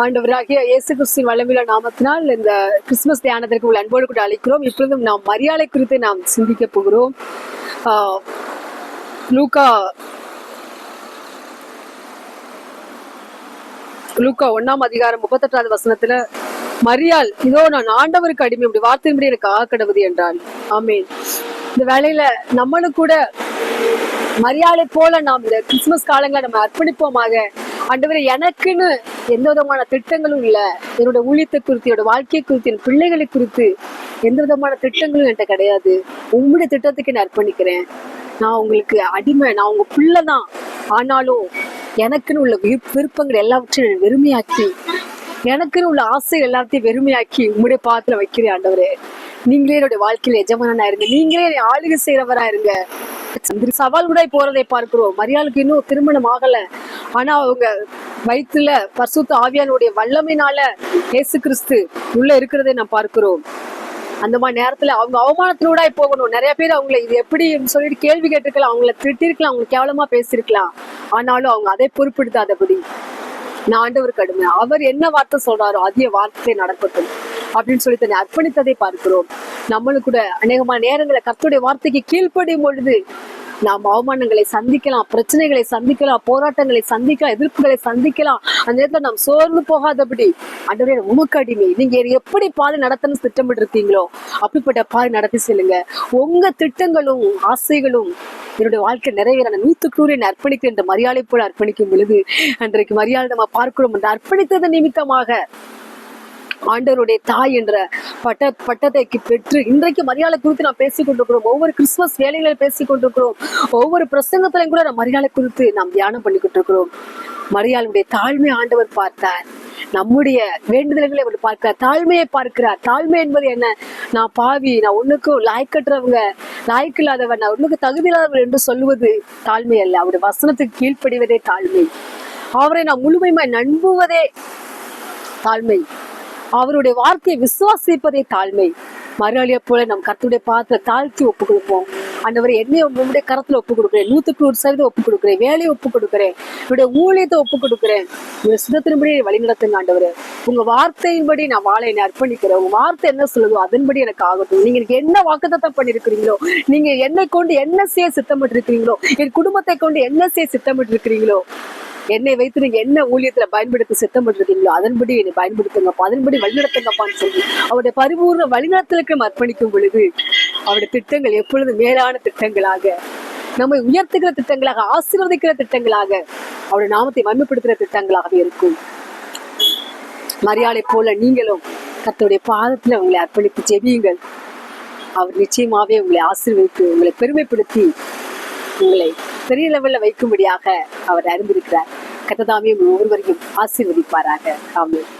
ஆண்டவராகிய இயேசு கிறிஸ்தின் வல்லமில்ல நாமத்தினால் இந்த கிறிஸ்துமஸ் தியானத்திற்கு உள்ள அன்போடு கூட அழைக்கிறோம். இப்பொழுதும் நாம் மரியாதை குறித்து நாம் சிந்திக்க போகிறோம். ஆஹ், லூக்கா லூக்கா ஒண்ணாம் அதிகாரம் முப்பத்தெட்டாவது வசனத்துல மரியாள் இதோ நான் ஆண்டவருக்கு அடிமை இப்படி வார்த்தையின்படி எனக்கு ஆக என்றால் என்றாள் இந்த வேலையில நம்மளும் கூட மரியாதை போல நாம் இந்த கிறிஸ்துமஸ் காலங்களை நம்ம அர்ப்பணிப்போமாக. ஆண்டவரே எனக்குன்னு எந்த விதமான திட்டங்களும் இல்ல. என்னோட ஊழியத்தை குறித்து என்னோட வாழ்க்கை குறித்து என் பிள்ளைகளை குறித்து எந்த விதமான திட்டங்களும் என்கிட்ட கிடையாது. உங்களுடைய திட்டத்துக்கு நான் அர்ப்பணிக்கிறேன். நான் உங்களுக்கு அடிமை நான் உங்க பிள்ளை தான் ஆனாலும் எனக்குன்னு உள்ள விருப்பங்கள் எல்லாவற்றையும் வெறுமையாக்கி எனக்குன்னு உள்ள ஆசை எல்லாத்தையும் வெறுமையாக்கி உங்களுடைய பாத்துல வைக்கிறேன் ஆண்டவரே. நீங்களே என்னுடைய வாழ்க்கையில எஜமானனா இருங்க. நீங்களே என்னை ஆளுகை செய்யறவரா இருங்க. சவால் கூட போறதை பார்க்கிறோம். மரியாளுக்கு இன்னும் திருமணம் ஆகல. ஆனா அவங்க வயிற்றுல பரிசுத்த ஆவியானுடைய வல்லமைனால இயேசு கிறிஸ்து உள்ள இருக்கிறதை நான் பார்க்கிறோம். அந்த மாதிரி நேரத்துல அவங்க அவமானத்திலூடாய் போகணும். நிறைய பேர் அவங்களை இது எப்படி சொல்லிட்டு கேள்வி கேட்டிருக்கலாம். அவங்கள திட்டிருக்கலாம். அவங்களை கேவலமா பேசியிருக்கலாம் ஆனாலும் அவங்க அதை பொறுப்பெடுத்தாதபடி நான் ஆண்டவர் கடுமை. அவர் என்ன வார்த்தை சொல்றாரோ அதே வார்த்தை நடக்கட்டும். அப்படின்னு சொல்லி தன்னை அர்ப்பணித்ததை பார்க்கிறோம். நம்மளும் கூட அநேகமான நேரங்களை கத்துடைய வார்த்தைக்கு கீழ்ப்படியும் பொழுது நாம் அவமானங்களை சந்திக்கலாம் பிரச்சனைகளை சந்திக்கலாம் போராட்டங்களை சந்திக்கலாம் எதிர்ப்புகளை சந்திக்கலாம். அந்த நேரத்தில் நாம் சோர்ந்து போகாதபடி அன்றைய உமக்கு அடிமை. நீங்க எப்படி பாதை நடத்தணும்னு திட்டமிட்டு இருக்கீங்களோ அப்படிப்பட்ட பாதை நடத்தி செல்லுங்க. உங்க திட்டங்களும் ஆசைகளும் என்னுடைய வாழ்க்கை நிறைவேற நான் நூத்துக்கு நூறு என்னை அர்ப்பணிக்கிறேன் என்ற மரியாதை போல அர்ப்பணிக்கும் பொழுது அன்றைக்கு மரியாதை நம்ம பார்க்கிறோம் அந்த அர்ப்பணித்தது நிமித்தமாக ஆண்டவருடைய தாய் என்ற பட்ட பட்டத்தை பெற்று இன்றைக்கு மரியாதை குறித்து நாம் பேசிக் கொண்டிருக்கிறோம் ஒவ்வொரு கிறிஸ்துமஸ் வேலைகளில் பேசிக் கொண்டிருக்கிறோம் ஒவ்வொரு பிரசங்கத்திலையும் கூட நாம் மரியாதை குறித்து நாம் தியானம் பண்ணிக்கிட்டு இருக்கிறோம் மரியாளுடைய தாழ்மை ஆண்டவர் பார்த்தார். நம்முடைய வேண்டுதல்களை அவர் பார்க்கிறார். தாழ்மையை பார்க்கிறார். தாழ்மை என்பது என்ன? நான் பாவி நான் ஒண்ணுக்கும் லாய்க்கற்றவங்க லாய்க்கு இல்லாதவன் நான் ஒண்ணுக்கு தகுதி இல்லாதவன் என்று சொல்லுவது தாழ்மை அல்ல. அவருடைய வசனத்துக்கு கீழ்ப்படிவதே தாழ்மை. அவரை நான் முழுமையுமாய் நம்புவதே தாழ்மை. அவருடைய வார்த்தையை விசுவாசிப்பதே தாழ்மை. மறுநாளியை போல நம் கருத்துடைய பாத்திர தாழ்த்தி ஒப்பு கொடுப்போம் அந்தவரை என்னை உங்களுடைய கரத்துல ஒப்பு கொடுக்குறேன் நூத்துக்கு நூறு சதவீதம் ஒப்பு கொடுக்குறேன் வேலையை ஒப்பு கொடுக்குறேன் என்னுடைய ஊழியத்தை ஒப்பு கொடுக்குறேன் உங்க சுதத்தின்படி வழி நடத்துங்க ஆண்டவர். உங்க வார்த்தையின்படி நான் வாழை என்னை அர்ப்பணிக்கிறேன். உங்க வார்த்தை என்ன சொல்லுதோ அதன்படி எனக்கு ஆகட்டும். நீங்க எனக்கு என்ன வாக்குத்தத்தம் பண்ணிருக்கிறீங்களோ நீங்க என்னை கொண்டு என்ன செய்ய சித்தமிட்டு இருக்கிறீங்களோ என் குடும்பத்தை கொண்டு என்ன செய்ய சித்தமிட்டு இருக்கிறீங்களோ என்னை வைத்து நீங்க என்ன ஊழியத்துல பயன்படுத்தி சித்தம் அதன்படி என்னை பயன்படுத்துங்கப்பா அதன்படி வழிநடத்துங்கப்பான்னு சொல்லி அவருடைய பரிபூர்ண வழிநடத்தலுக்கு அர்ப்பணிக்கும் பொழுது அவருடைய திட்டங்கள் எப்பொழுதும் மேலான திட்டங்களாக நம்மை உயர்த்துகிற திட்டங்களாக ஆசீர்வதிக்கிற திட்டங்களாக அவருடைய நாமத்தை வன்மைப்படுத்துகிற திட்டங்களாக இருக்கும். மரியாதை போல நீங்களும் கத்தோடைய பாதத்துல உங்களை அர்ப்பணித்து ஜெபியுங்கள். அவர் நிச்சயமாவே உங்களை ஆசீர்வதித்து உங்களை பெருமைப்படுத்தி உங்களை பெரிய லெவல்ல வைக்கும்படியாக அவர் அறிந்திருக்கிறார். கத்ததாமே ஒவ்வொருவரையும் ஆசீர்வதிப்பாராக. ஆமென்.